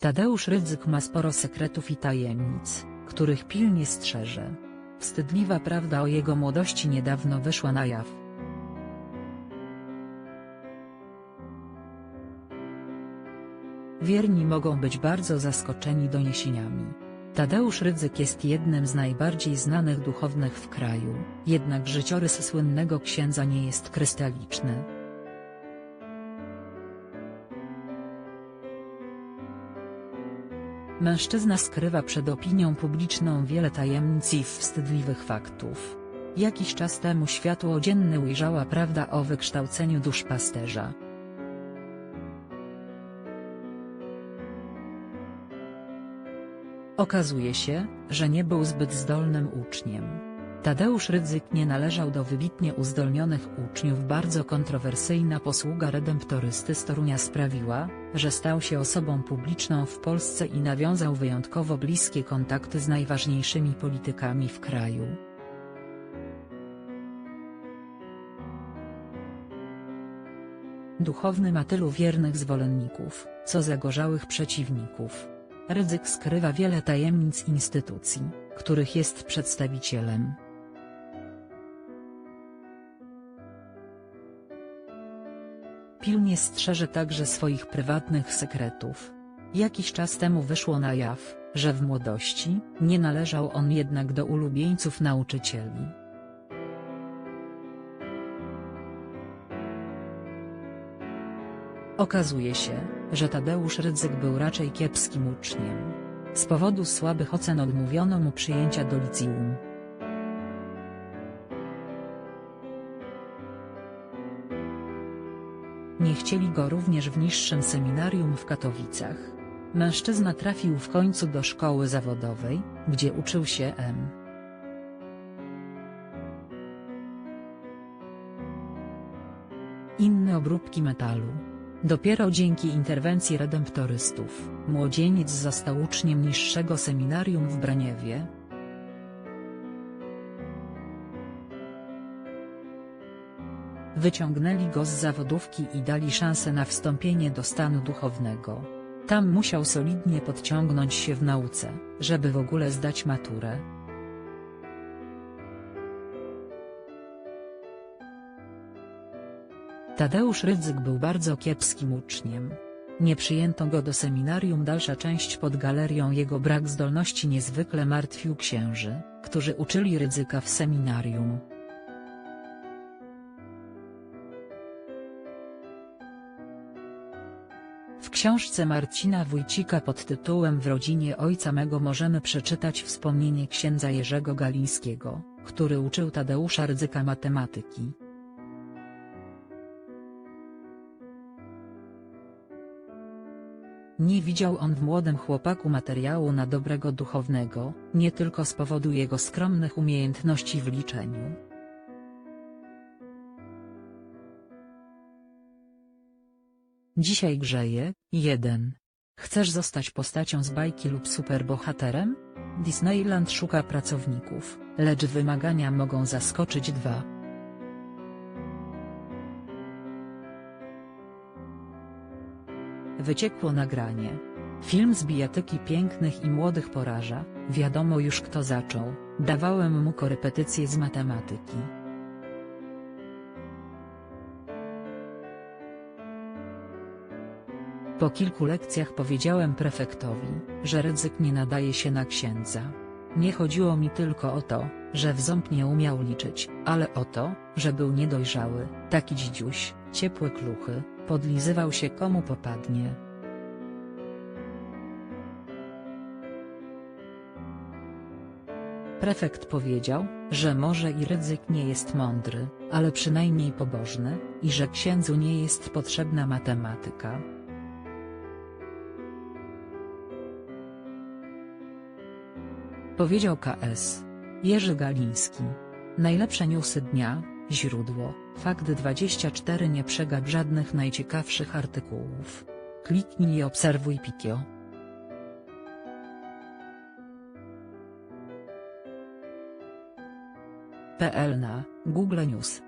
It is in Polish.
Tadeusz Rydzyk ma sporo sekretów i tajemnic, których pilnie strzeże. Wstydliwa prawda o jego młodości niedawno wyszła na jaw. Wierni mogą być bardzo zaskoczeni doniesieniami. Tadeusz Rydzyk jest jednym z najbardziej znanych duchownych w kraju, jednak życiorys słynnego księdza nie jest krystaliczny. Mężczyzna skrywa przed opinią publiczną wiele tajemnic i wstydliwych faktów. Jakiś czas temu światło dzienne ujrzała prawda o wykształceniu duszpasterza. Okazuje się, że nie był zbyt zdolnym uczniem. Tadeusz Rydzyk nie należał do wybitnie uzdolnionych uczniów. Bardzo kontrowersyjna posługa redemptorysty z Torunia sprawiła, że stał się osobą publiczną w Polsce i nawiązał wyjątkowo bliskie kontakty z najważniejszymi politykami w kraju. Duchowny ma tylu wiernych zwolenników, co zagorzałych przeciwników. Rydzyk skrywa wiele tajemnic instytucji, których jest przedstawicielem. Pilnie strzeże także swoich prywatnych sekretów. Jakiś czas temu wyszło na jaw, że w młodości, nie należał on jednak do ulubieńców nauczycieli. Okazuje się, że Tadeusz Rydzyk był raczej kiepskim uczniem. Z powodu słabych ocen odmówiono mu przyjęcia do liceum. Nie chcieli go również w niższym seminarium w Katowicach. Mężczyzna trafił w końcu do szkoły zawodowej, gdzie uczył się M. Inne obróbki metalu. Dopiero dzięki interwencji redemptorystów, młodzieniec został uczniem niższego seminarium w Braniewie. Wyciągnęli go z zawodówki i dali szansę na wstąpienie do stanu duchownego. Tam musiał solidnie podciągnąć się w nauce, żeby w ogóle zdać maturę. Tadeusz Rydzyk był bardzo kiepskim uczniem. Nie przyjęto go do seminarium dalsza część pod galerią jego brak zdolności niezwykle martwił księży, którzy uczyli Rydzyka w seminarium. Książce Marcina Wójcika pod tytułem W rodzinie ojca mego możemy przeczytać wspomnienie księdza Jerzego Galińskiego, który uczył Tadeusza Rydzyka matematyki. Nie widział on w młodym chłopaku materiału na dobrego duchownego, nie tylko z powodu jego skromnych umiejętności w liczeniu. Dzisiaj grzeje, 1. Chcesz zostać postacią z bajki lub superbohaterem? Disneyland szuka pracowników, lecz wymagania mogą zaskoczyć 2. Wyciekło nagranie. Film z bijatyki pięknych i młodych poraża, wiadomo już kto zaczął, dawałem mu korepetycje z matematyki. Po kilku lekcjach powiedziałem prefektowi, że Rydzyk nie nadaje się na księdza. Nie chodziło mi tylko o to, że w ząb nie umiał liczyć, ale o to, że był niedojrzały, taki dzidziuś, ciepłe kluchy, podlizywał się komu popadnie. Prefekt powiedział, że może i Rydzyk nie jest mądry, ale przynajmniej pobożny, i że księdzu nie jest potrzebna matematyka. Powiedział KS. Jerzy Galiński. Najlepsze newsy dnia, źródło, fakt 24 Nie przegap żadnych najciekawszych artykułów. Kliknij i obserwuj Pikio. PL na Google News